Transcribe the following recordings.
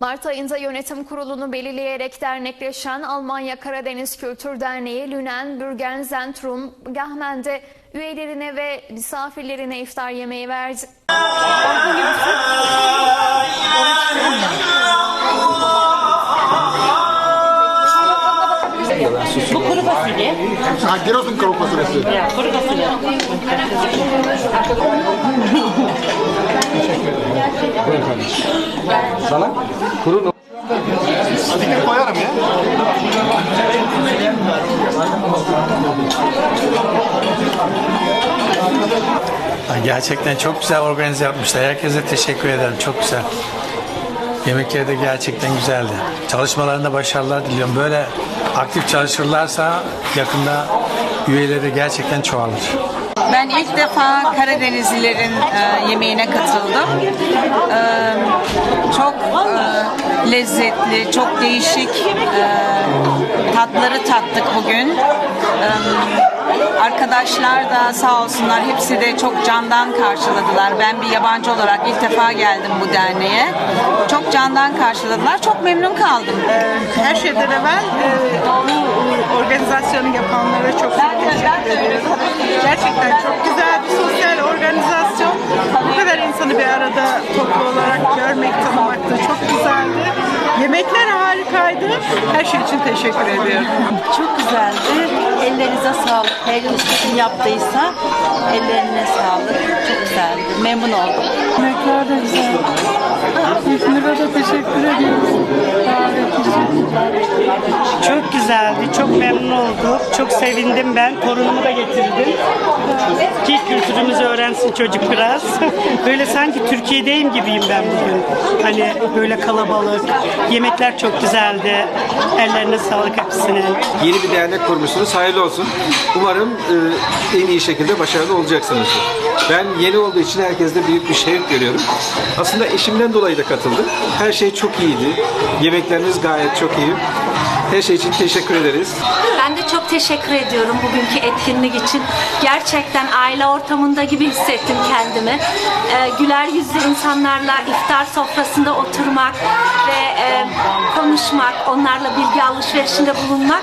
Mart ayında yönetim kurulunu belirleyerek dernekleşen Almanya Karadeniz Kültür Derneği Lünen Bürgen Zentrum Gahmen'de üyelerine ve misafirlerine iftar yemeği verdi. Bu kuru fasulye. Ha, kavuk fasulyesi. Kuru fasulye. Sana kuru Azıcık koyarım ya. Gerçekten çok güzel organize yapmışlar. Herkese teşekkür ederim. Çok güzel. Yemekleri de gerçekten güzeldi. Çalışmalarında başarılar diliyorum. Böyle aktif çalışırlarsa yakında üyeleri gerçekten çoğalır. Ben ilk defa Karadenizlilerin e, yemeğine katıldım. E, çok e, lezzetli, çok değişik e, tatları tattık bugün. E, arkadaşlar da sağ olsunlar hepsi de çok candan karşıladılar. Ben bir yabancı olarak ilk defa geldim bu derneğe. Çok candan karşıladılar. Çok memnun kaldım. Her şeyden evvel e, bu organizasyonu yapanlara çok teşekkür ediyorum. Gerçekten çok güzel bir sosyal organizasyon. Bu kadar insanı bir arada toplu olarak görmek, tanımak da çok güzeldi. Yemekler harikaydı. Her şey için teşekkür ediyorum. Çok güzeldi. Ellerinize sağlık. Her yıl kim yaptıysa ellerine sağlık. Çok güzeldi. Memnun oldum. Yemekler de güzel. İzmir'e de teşekkür ediyoruz. Çok güzeldi, çok memnun olduk. Çok sevindim ben. Torunumu da getirdim. Kültürümüzü öğrensin çocuk biraz. Böyle sanki Türkiye'deyim gibiyim ben bugün. Hani böyle kalabalık. Yemekler çok güzeldi. Ellerine sağlık hepsinin. yeni bir dernek kurmuşsunuz. Hayırlı olsun. Umarım e, en iyi şekilde başarılı olacaksınız. Ben yeni olduğu için herkeste büyük bir şevk görüyorum. Aslında eşimden dolayı da katıldım. Her şey çok iyiydi. Yemekleriniz gayet çok iyi. Her şey için teşekkür ederiz. Ben de çok teşekkür ediyorum bugünkü etkinlik için. Gerçekten aile ortamında gibi hissettim kendimi. Ee, güler yüzlü insanlarla iftar sofrasında oturmak ve e, konuşmak, onlarla bilgi alışverişinde bulunmak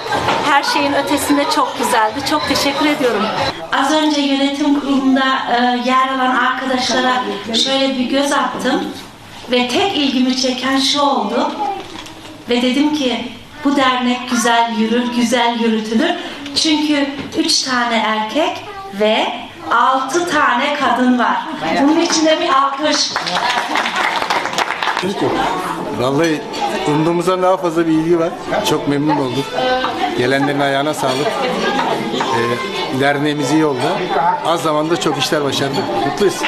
her şeyin ötesinde çok güzeldi. Çok teşekkür ediyorum. Az önce yönetim kurulunda e, yer alan arkadaşlara şöyle bir göz attım ve tek ilgimi çeken şu oldu. Ve dedim ki bu dernek güzel yürür, güzel yürütülür. Çünkü üç tane erkek ve altı tane kadın var. Bunun içinde bir alkış. Vallahi umduğumuzdan daha fazla bir ilgi var. Çok memnun olduk. Gelenlerin ayağına sağlık. Ee, derneğimiz iyi oldu. Az zamanda çok işler başardık. Mutluyuz.